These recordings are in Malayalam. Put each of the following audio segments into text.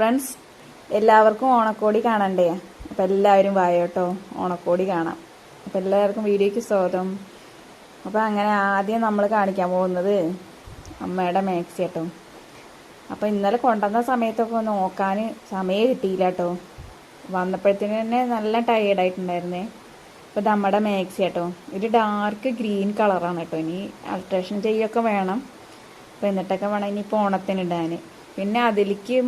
ഫ്രണ്ട്സ് എല്ലാവർക്കും ഓണക്കോടി കാണണ്ടേ? അപ്പം എല്ലാവരും വായോട്ടോ ഓണക്കോടി കാണാം. അപ്പം എല്ലാവർക്കും വീഡിയോയ്ക്ക് സ്വാഗതം. അപ്പം അങ്ങനെ ആദ്യം നമ്മൾ കാണിക്കാൻ പോകുന്നത് അമ്മയുടെ മാക്സി കേട്ടോ. അപ്പം ഇന്നലെ കൊണ്ടുവന്ന സമയത്തൊക്കെ നോക്കാൻ സമയം കിട്ടിയില്ല കേട്ടോ. വന്നപ്പോഴത്തേന് തന്നെ നല്ല ടയേർഡായിട്ടുണ്ടായിരുന്നേ അപ്പോൾ നമ്മുടെ മാക്സി കേട്ടോ. ഇത് ഡാർക്ക് ഗ്രീൻ കളറാണ് കേട്ടോ. ഇനി അൾട്രേഷൻ ചെയ്യൊക്കെ വേണം. അപ്പം എന്നിട്ടൊക്കെ വേണം ഇനിയിപ്പോൾ ഓണത്തിന് ഇടാൻ പിന്നെ അതിലേക്ക്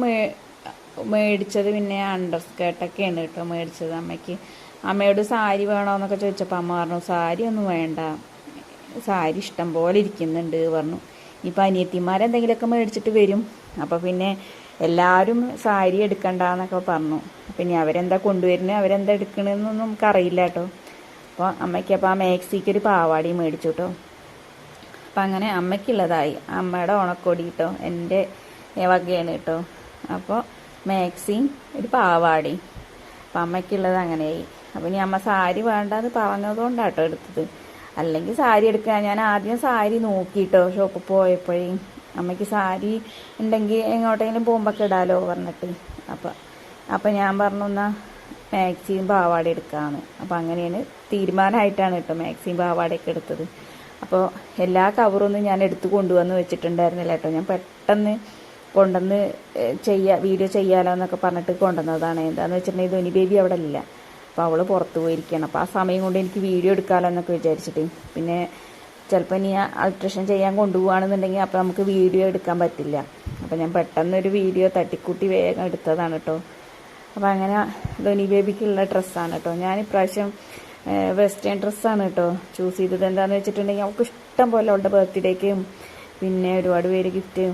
മേടിച്ചത് പിന്നെ അണ്ടർ സ്കേർട്ടൊക്കെയാണ് കേട്ടോ മേടിച്ചത്. അമ്മയ്ക്ക് അമ്മയോട് സാരി വേണമെന്നൊക്കെ ചോദിച്ചപ്പോൾ അമ്മ പറഞ്ഞു സാരി ഒന്നും വേണ്ട. സാരി ഇഷ്ടം പോലെ ഇരിക്കുന്നുണ്ട് പറഞ്ഞു. ഇപ്പം അനിയത്തിമാരെന്തെങ്കിലുമൊക്കെ മേടിച്ചിട്ട് വരും. അപ്പോൾ പിന്നെ എല്ലാവരും സാരി എടുക്കണ്ടെന്നൊക്കെ പറഞ്ഞു. അപ്പം ഇനി അവരെന്താ കൊണ്ടുവരുന്നത് അവരെന്താ എടുക്കണമെന്നൊന്നും നമുക്കറിയില്ല കേട്ടോ. അപ്പോൾ അമ്മയ്ക്ക് അപ്പോൾ ആ മാക്സിക്ക് ഒരു പാവാടി മേടിച്ചു കേട്ടോ. അപ്പം അങ്ങനെ അമ്മയ്ക്കുള്ളതായി. അമ്മയുടെ ഓണക്കോടി കേട്ടോ. എന്റെ വകയാണ് കേട്ടോ. അപ്പോൾ മാക്സിയും ഒരു പാവാടി അപ്പം അമ്മയ്ക്കുള്ളത് അങ്ങനെയായി. അപ്പം ഇനി അമ്മ സാരി വേണ്ടെന്ന് പറഞ്ഞതുകൊണ്ടാട്ടോ എടുത്തത്. അല്ലെങ്കിൽ സാരി എടുക്കുക ഞാൻ ആദ്യം സാരി നോക്കിയിട്ടോ ഷോപ്പിൽ പോയപ്പോഴേ. അമ്മയ്ക്ക് സാരി ഉണ്ടെങ്കിൽ എങ്ങോട്ടെങ്കിലും പോകുമ്പോൾ ഇടാലോ പറഞ്ഞിട്ട്. അപ്പം അപ്പം ഞാൻ പറഞ്ഞു എന്നാൽ മാക്സിയും പാവാട എടുക്കാമെന്ന് അപ്പം അങ്ങനെയാണ് തീരുമാനമായിട്ടാണ് കേട്ടോ മാക്സിയും പാവാടയൊക്കെ എടുത്തത്. അപ്പോൾ എല്ലാ കവറൊന്നും ഞാൻ എടുത്ത് കൊണ്ടുവന്ന് വെച്ചിട്ടുണ്ടായിരുന്നില്ല കേട്ടോ. ഞാൻ പെട്ടെന്ന് കൊണ്ടുവന്ന് ചെയ്യാ വീഡിയോ ചെയ്യാലോ എന്നൊക്കെ പറഞ്ഞിട്ട് കൊണ്ടുവന്നതാണ്. എന്താണെന്ന് വെച്ചിട്ടുണ്ടെങ്കിൽ ധോനി ബേബി അവിടെ ഇല്ല അപ്പോൾ അവൾ പുറത്ത് പോയിരിക്കുകയാണ് അപ്പോൾ ആ സമയം കൊണ്ട് എനിക്ക് വീഡിയോ എടുക്കാമല്ലോ എന്നൊക്കെ വിചാരിച്ചിട്ട്. പിന്നെ ചിലപ്പോൾ ഇനി അൾട്രേഷൻ ചെയ്യാൻ കൊണ്ടുപോകുകയാണെന്നുണ്ടെങ്കിൽ അപ്പോൾ നമുക്ക് വീഡിയോ എടുക്കാൻ പറ്റില്ല. അപ്പോൾ ഞാൻ പെട്ടെന്നൊരു വീഡിയോ തട്ടിക്കൂട്ടി വേഗം എടുത്തതാണ് കേട്ടോ അപ്പോൾ അങ്ങനെ ധോനി ബേബിക്കുള്ള ഡ്രസ്സാണ് കേട്ടോ ഞാൻ ഇപ്രാവശ്യം വെസ്റ്റേൺ ഡ്രസ്സാണ് കേട്ടോ ചൂസ് ചെയ്തത്. എന്താണെന്ന് വെച്ചിട്ടുണ്ടെങ്കിൽ അവൾക്ക് ഇഷ്ടം പോലെ അവളുടെ ബർത്ത്ഡേക്കും പിന്നെ ഒരുപാട് പേര് ഗിഫ്റ്റ്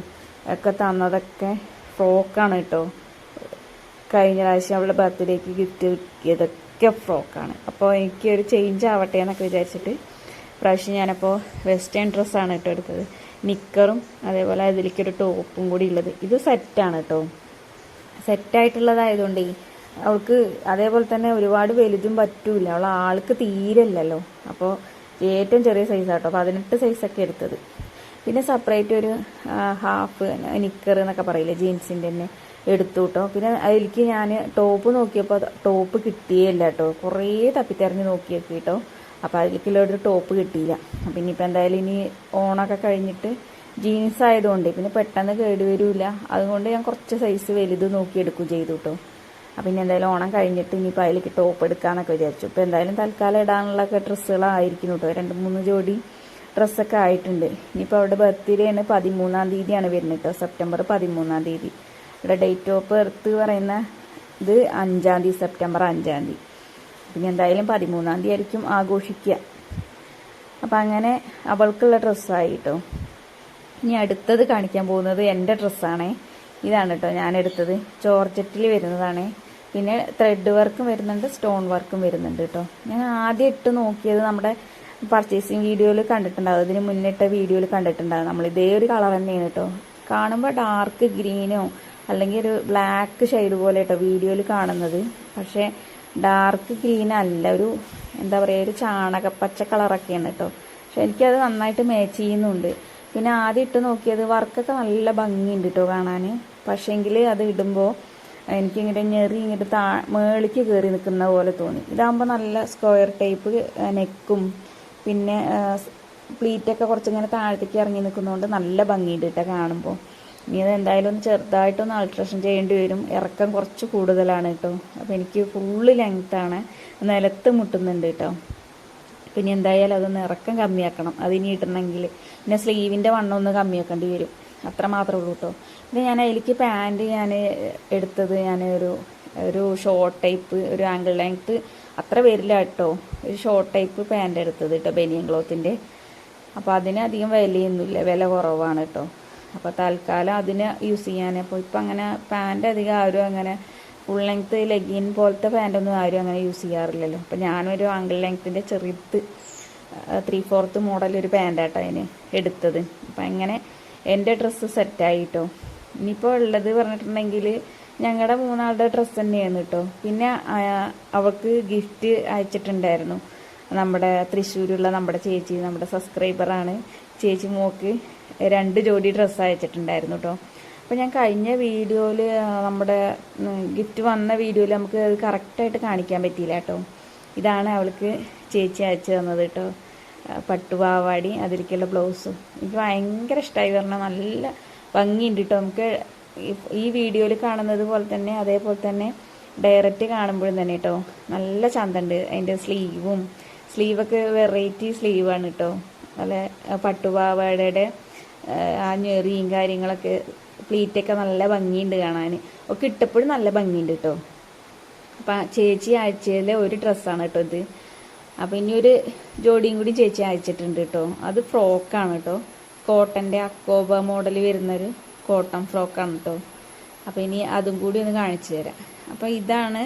ഒക്കെ തന്നതൊക്കെ ഫ്രോക്കാണ് കേട്ടോ. കഴിഞ്ഞ പ്രാവശ്യം അവളുടെ ബർത്ത്ഡേക്ക് ഗിഫ്റ്റ് കിട്ടിയതൊക്കെ ഫ്രോക്കാണ്. അപ്പോൾ എനിക്ക് ഒരു ചേഞ്ച് ആവട്ടെ എന്നൊക്കെ വിചാരിച്ചിട്ട് പ്രാവശ്യം ഞാനപ്പോൾ വെസ്റ്റേൺ ഡ്രസ്സാണ് കേട്ടോ എടുത്തത്. നിക്കറും അതേപോലെ അതിലേക്കൊരു ടോപ്പും കൂടി ഉള്ളത്. ഇത് സെറ്റാണ് കേട്ടോ. സെറ്റായിട്ടുള്ളതായതുകൊണ്ടേ അവൾക്ക് അതേപോലെ തന്നെ ഒരുപാട് വലുതും പറ്റൂല. അവൾ ആൾക്ക് തീരല്ലല്ലോ അപ്പോൾ ഏറ്റവും ചെറിയ സൈസാട്ടോ പതിനെട്ട് സൈസൊക്കെ എടുത്തത്. പിന്നെ സെപ്പറേറ്റ് ഒരു ഹാഫ് നിക്കർ എന്നൊക്കെ പറയില്ലേ ജീൻസിന്റെ തന്നെ എടുത്തു കേട്ടോ പിന്നെ അതിലേക്ക് ഞാൻ ടോപ്പ് നോക്കിയപ്പോൾ ടോപ്പ് കിട്ടിയില്ല കേട്ടോ കുറേ തപ്പിത്തെറിഞ്ഞ് നോക്കിയൊക്കെ കേട്ടോ അപ്പോൾ അതിലേക്കുള്ള ഒരു ടോപ്പ് കിട്ടിയില്ല. അപ്പം ഇനിയിപ്പോൾ എന്തായാലും ഇനി ഓണൊക്കെ കഴിഞ്ഞിട്ട് ജീൻസ് ആയതുകൊണ്ട് പിന്നെ പെട്ടെന്ന് കേടുവരില്ല അതുകൊണ്ട് ഞാൻ കുറച്ച് സൈസ് വലുത് നോക്കി എടുക്കും ചെയ്തു കേട്ടോ അപ്പം ഇനി എന്തായാലും ഓണം കഴിഞ്ഞിട്ട് ഇനിയിപ്പോൾ അതിലേക്ക് ടോപ്പ് എടുക്കാമെന്നൊക്കെ വിചാരിച്ചു. ഇപ്പോൾ എന്തായാലും തൽക്കാലം ഇടാനുള്ളൊക്കെ ഡ്രസ്സുകളായിരിക്കുന്നു കേട്ടോ രണ്ട് മൂന്ന് ജോഡി ഡ്രസ്സൊക്കെ ആയിട്ടുണ്ട്. ഇനിയിപ്പോൾ അവിടെ ബർത്ത്ഡേ ആണ് പതിമൂന്നാം തീയതിയാണ് വരുന്നത് കേട്ടോ സെപ്റ്റംബർ പതിമൂന്നാം തീയതി. ഇവിടെ ഡേറ്റ് ഓഫ് ബർത്ത് പറയുന്ന ഇത് അഞ്ചാം തീയതി സെപ്റ്റംബർ അഞ്ചാം തീയതി. പിന്നെ എന്തായാലും പതിമൂന്നാം തീയതി ആയിരിക്കും ആഘോഷിക്കുക. അപ്പം അങ്ങനെ അവൾക്കുള്ള ഡ്രസ്സായി കേട്ടോ ഇനി അടുത്തത് കാണിക്കാൻ പോകുന്നത് എന്റെ ഡ്രസ്സാണേ ഇതാണ് കേട്ടോ ഞാൻ എടുത്തത്. ജോർജറ്റിൽ വരുന്നതാണേ. പിന്നെ ത്രെഡ് വർക്കും വരുന്നുണ്ട് സ്റ്റോൺ വർക്കും വരുന്നുണ്ട് കേട്ടോ ഞാൻ ആദ്യം ഇട്ട് നോക്കിയത് നമ്മുടെ പർച്ചേസിങ് വീഡിയോയിൽ കണ്ടിട്ടുണ്ടാവും അതിന് മുന്നിട്ട വീഡിയോയിൽ കണ്ടിട്ടുണ്ടാവും നമ്മൾ ഇതേ ഒരു കളർ തന്നെയാണ് കേട്ടോ കാണുമ്പോൾ ഡാർക്ക് ഗ്രീനോ അല്ലെങ്കിൽ ഒരു ബ്ലാക്ക് ഷെയ്ഡ് പോലെ കേട്ടോ വീഡിയോയിൽ കാണുന്നത്. പക്ഷേ ഡാർക്ക് ഗ്രീൻ അല്ല. ഒരു എന്താ പറയുക ഒരു ചാണകപ്പച്ച കളറൊക്കെയാണ് കേട്ടോ പക്ഷെ എനിക്കത് നന്നായിട്ട് മാച്ച് ചെയ്യുന്നുണ്ട്. പിന്നെ ആദ്യം ഇട്ട് നോക്കിയത് വർക്കൊക്കെ നല്ല ഭംഗിയുണ്ട് കേട്ടോ കാണാൻ പക്ഷേങ്കിൽ അത് ഇടുമ്പോൾ എനിക്കിങ്ങനെ ഞെറി ഇങ്ങോട്ട് താ മേളിക്ക് കയറി നിൽക്കുന്ന പോലെ തോന്നി. ഇതാകുമ്പോൾ നല്ല സ്ക്വയർ ടൈപ്പ് നെക്കും പിന്നെ പ്ലീറ്റൊക്കെ കുറച്ചിങ്ങനെ താഴത്തേക്ക് ഇറങ്ങി നിൽക്കുന്നതുകൊണ്ട് നല്ല ഭംഗിയുണ്ട് കേട്ടോ കാണുമ്പോൾ. ഇനി അത് എന്തായാലും ഒന്ന് ചെറുതായിട്ടൊന്ന് അൾട്രേഷൻ ചെയ്യേണ്ടി വരും. ഇറക്കം കുറച്ച് കൂടുതലാണ് കേട്ടോ. അപ്പോൾ എനിക്ക് ഫുള്ള് ലെങ്ത്താണ് നിലത്ത് മുട്ടുന്നുണ്ട് കേട്ടോ. പിന്നെ എന്തായാലും അതൊന്ന് ഇറക്കം കമ്മിയാക്കണം. അതിനി ഇടണമെങ്കിൽ പിന്നെ സ്ലീവിന്റെ വണ്ണം ഒന്ന് കമ്മിയാക്കേണ്ടി വരും. അത്ര മാത്രമേ ഉള്ളൂ കേട്ടോ. പിന്നെ ഞാൻ അതിലേക്ക് പാന്റ് ഞാൻ എടുത്തത് ഞാൻ ഒരു ഒരു ഷോർട്ട് ടൈപ്പ് ഒരു ആംഗിൾ ലെങ്ത്ത് അത്ര വരില്ല കേട്ടോ. ഒരു ഷോർട്ട് ടൈപ്പ് പാന്റ് എടുത്തത് കേട്ടോ ബനിയൻ ക്ലോത്തിന്റെ അപ്പോൾ അതിന് അധികം വിലയൊന്നുമില്ല വില കുറവാണ് കേട്ടോ. അപ്പോൾ തൽക്കാലം അതിന് യൂസ് ചെയ്യാൻ അപ്പോൾ ഇപ്പം അങ്ങനെ പാന്റ് അധികം ആരും അങ്ങനെ ഫുൾ ലെങ്ത്ത് ലെഗിൻ പോലത്തെ പാന്റൊന്നും ആരും അങ്ങനെ യൂസ് ചെയ്യാറില്ലല്ലോ. അപ്പോൾ ഞാനൊരു ആംഗിൾ ലെങ്ത്തിന്റെ ചെറുത്ത് ത്രീ ഫോർത്ത് മോഡൽ ഒരു പാന്റാട്ടോ അതിന് എടുത്തത്. അപ്പം അങ്ങനെ എന്റെ ഡ്രസ്സ് സെറ്റായി കേട്ടോ. ഇനിയിപ്പോൾ ഉള്ളത് പറഞ്ഞിട്ടുണ്ടെങ്കിൽ ഞങ്ങളുടെ മൂന്നാളുടെ ഡ്രസ്സ് തന്നെയാണ് കേട്ടോ പിന്നെ അവൾക്ക് ഗിഫ്റ്റ് അയച്ചിട്ടുണ്ടായിരുന്നു. നമ്മുടെ തൃശ്ശൂരുള്ള നമ്മുടെ ചേച്ചി നമ്മുടെ സബ്സ്ക്രൈബറാണ് ചേച്ചി മോക്ക് രണ്ട് ജോഡി ഡ്രസ്സ് അയച്ചിട്ടുണ്ടായിരുന്നു കേട്ടോ അപ്പോൾ ഞാൻ കഴിഞ്ഞ വീഡിയോയിൽ നമ്മുടെ ഗിഫ്റ്റ് വന്ന വീഡിയോയിൽ നമുക്ക് അത് കറക്റ്റായിട്ട് കാണിക്കാൻ പറ്റിയില്ല കേട്ടോ ഇതാണ് അവൾക്ക് ചേച്ചി അയച്ചു തന്നത് കേട്ടോ പട്ടുപാവാടി അതിലേക്കുള്ള ബ്ലൗസും എനിക്ക് ഭയങ്കര ഇഷ്ടമായി പറഞ്ഞാൽ നല്ല ഭംഗിയുണ്ട് കേട്ടോ നമുക്ക് ഈ- വീഡിയോയിൽ കാണുന്നത് പോലെ തന്നെ അതേപോലെ തന്നെ ഡയറക്റ്റ് കാണുമ്പോഴും തന്നെ കേട്ടോ നല്ല ചന്തണ്ട്. അതിന്റെ സ്ലീവും സ്ലീവൊക്കെ വെറൈറ്റി സ്ലീവാണ് കേട്ടോ നല്ല പട്ടുപാവാടയുടെ ആ ഞെറിയും കാര്യങ്ങളൊക്കെ പ്ലീറ്റൊക്കെ നല്ല ഭംഗിയുണ്ട് കാണാൻ. ഒക്കെ ഇട്ടപ്പോഴും നല്ല ഭംഗിയുണ്ട് കേട്ടോ അപ്പം ചേച്ചി ആഴ്ചയിലെ ഒരു ഡ്രസ്സാണ് കേട്ടോ ഇത്. അപ്പം ഇനി ഒരു ജോഡിയും കൂടി ചേച്ചി അയച്ചിട്ടുണ്ട് കേട്ടോ അത് ഫ്രോക്കാണ് കേട്ടോ കോട്ടന്റെ അക്കോബ മോഡൽ വരുന്നൊരു കോട്ടൺ ഫ്രോക്കാണ് കേട്ടോ അപ്പം ഇനി അതും കൂടി ഒന്ന് കാണിച്ചു തരാം. അപ്പം ഇതാണ്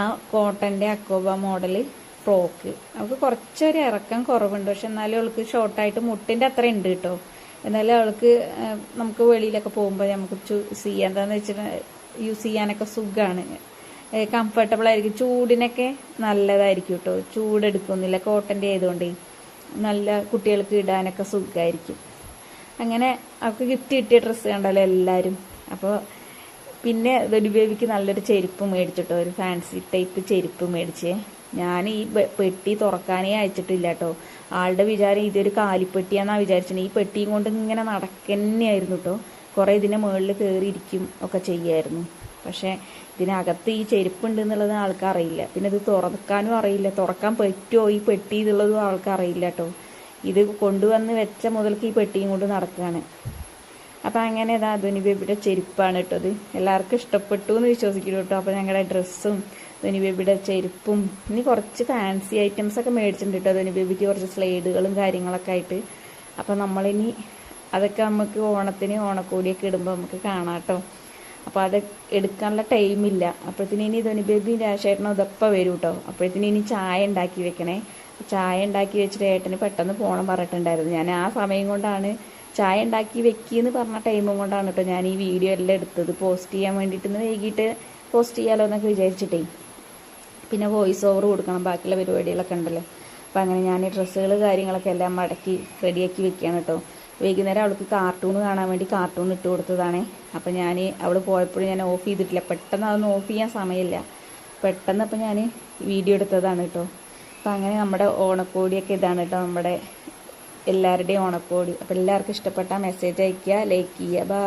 ആ കോട്ടന്റെ അക്കോബ മോഡൽ ഫ്രോക്ക്. അവൾക്ക് കുറച്ചൊരു ഇറക്കം കുറവുണ്ട്. പക്ഷെ എന്നാലും അവൾക്ക് ഷോർട്ടായിട്ട് മുട്ടിന്റെ അത്ര ഉണ്ട് കേട്ടോ എന്നാലും അവൾക്ക് നമുക്ക് വെളിയിലൊക്കെ പോകുമ്പോൾ നമുക്ക് ചൂസ് ചെയ്യാം. എന്താണെന്ന് വെച്ചിട്ടുണ്ടെങ്കിൽ യൂസ് ചെയ്യാനൊക്കെ സുഖമാണ് കംഫർട്ടബിൾ ആയിരിക്കും. ചൂടിനൊക്കെ നല്ലതായിരിക്കും കേട്ടോ ചൂടെടുക്കുന്നില്ല. കോട്ടന്റെ ആയതുകൊണ്ട് നല്ല കുട്ടികൾക്ക് ഇടാനൊക്കെ സുഖമായിരിക്കും അങ്ങനെ അവൾക്ക് ഗിഫ്റ്റ് കിട്ടിയ ഡ്രസ്സ് കണ്ടല്ലോ എല്ലാവരും അപ്പോൾ പിന്നെ ഒരു ബേബിക്ക് നല്ലൊരു ചെരുപ്പ് മേടിച്ചിട്ടോ ഒരു ഫാൻസി ടൈപ്പ് ചെരുപ്പ് മേടിച്ചേ. ഞാൻ ഈ പെട്ടി തുറക്കാനേ അയച്ചിട്ടില്ല കേട്ടോ ആളുടെ വിചാരം ഇതൊരു കാലിപ്പെട്ടിയാന്നാണ് വിചാരിച്ചത്. ഈ പെട്ടിയും കൊണ്ട് ഇങ്ങനെ നടക്കന്നെയായിരുന്നു കേട്ടോ കുറേ ഇതിന്റെ മുകളിൽ കയറിയിരിക്കും ഒക്കെ ചെയ്യായിരുന്നു. പക്ഷേ ഇതിനകത്ത് ഈ ചെരുപ്പുണ്ട് എന്നുള്ളത് ആൾക്കറിയില്ല. പിന്നെ ഇത് തുറക്കാനും അറിയില്ല. തുറക്കാൻ പറ്റുമോ ഈ പെട്ടി എന്നുള്ളതും ആൾക്കറിയില്ല കേട്ടോ ഇത് കൊണ്ടുവന്ന് വെച്ച മുതൽക്ക് ഈ പെട്ടിയും കൊണ്ട് നടക്കുകയാണ് അപ്പം അങ്ങനെ ഇതാ ധുനി ബേബിയുടെ ചെരുപ്പാണ് കേട്ടത് എല്ലാവർക്കും ഇഷ്ടപ്പെട്ടു എന്ന് വിശ്വസിക്കുന്നു കേട്ടോ. അപ്പോൾ ഞങ്ങളുടെ ഡ്രസ്സും ധുനി ബേബിയുടെ ചെരുപ്പും ഇനി കുറച്ച് ഫാൻസി ഐറ്റംസ് ഒക്കെ മേടിച്ചിട്ടുണ്ട് കേട്ടോ ധുനി ബേബിക്ക് കുറച്ച് സ്ലൈഡുകളും കാര്യങ്ങളൊക്കെ ആയിട്ട്. അപ്പം നമ്മളിനി അതൊക്കെ നമുക്ക് ഓണത്തിന് ഓണക്കോടിയൊക്കെ ഇടുമ്പോൾ നമുക്ക് കാണാം കേട്ടോ. അപ്പോൾ അത് എടുക്കാനുള്ള ടൈമില്ല അപ്പോഴത്തേന് ഇനി ധോനി ബേബി രാശേട്ടനും ഇതൊപ്പം വരും കേട്ടോ അപ്പോഴത്തേന് ഇനി ചായ ഉണ്ടാക്കി വെക്കണേ. ചായ ഉണ്ടാക്കി വെച്ചിട്ട് ഏട്ടന് പെട്ടെന്ന് പോകണം പറഞ്ഞിട്ടുണ്ടായിരുന്നു. ഞാൻ ആ സമയം കൊണ്ടാണ് ചായ ഉണ്ടാക്കി വെക്കിയെന്ന് പറഞ്ഞ ടൈമും കൊണ്ടാണ് കേട്ടോ ഞാൻ ഈ വീഡിയോ എല്ലാം എടുത്തത്. പോസ്റ്റ് ചെയ്യാൻ വേണ്ടിയിട്ട് ഇന്ന് വൈകിട്ട് പോസ്റ്റ് ചെയ്യാലോ എന്നൊക്കെ വിചാരിച്ചിട്ടേ. പിന്നെ വോയിസ് ഓവർ കൊടുക്കണം. ബാക്കിയുള്ള പരിപാടികളൊക്കെ ഉണ്ടല്ലോ. അപ്പം അങ്ങനെ ഞാൻ ഈ ഡ്രസ്സുകൾ കാര്യങ്ങളൊക്കെ എല്ലാം മടക്കി റെഡിയാക്കി വെക്കുകയാണ് കേട്ടോ വൈകുന്നേരം അവൾക്ക് കാർട്ടൂൺ കാണാൻ വേണ്ടി കാർട്ടൂൺ ഇട്ട് കൊടുത്തതാണ്. അപ്പം ഞാൻ അവൾ പോയപ്പോഴും ഞാൻ ഓഫ് ചെയ്തിട്ടില്ല. പെട്ടെന്ന് അതൊന്നും ഓഫ് ചെയ്യാൻ സമയമില്ല. പെട്ടെന്ന് അപ്പം ഞാൻ വീഡിയോ എടുത്തതാണ് കേട്ടോ അപ്പം അങ്ങനെ നമ്മുടെ ഓണക്കോടിയൊക്കെ ഇതാണ് കേട്ടോ നമ്മുടെ എല്ലാവരുടെയും ഓണക്കോടി. അപ്പം എല്ലാവർക്കും ഇഷ്ടപ്പെട്ട മെസ്സേജ് അയയ്ക്കുക ലൈക്ക് ചെയ്യുക. ബൈ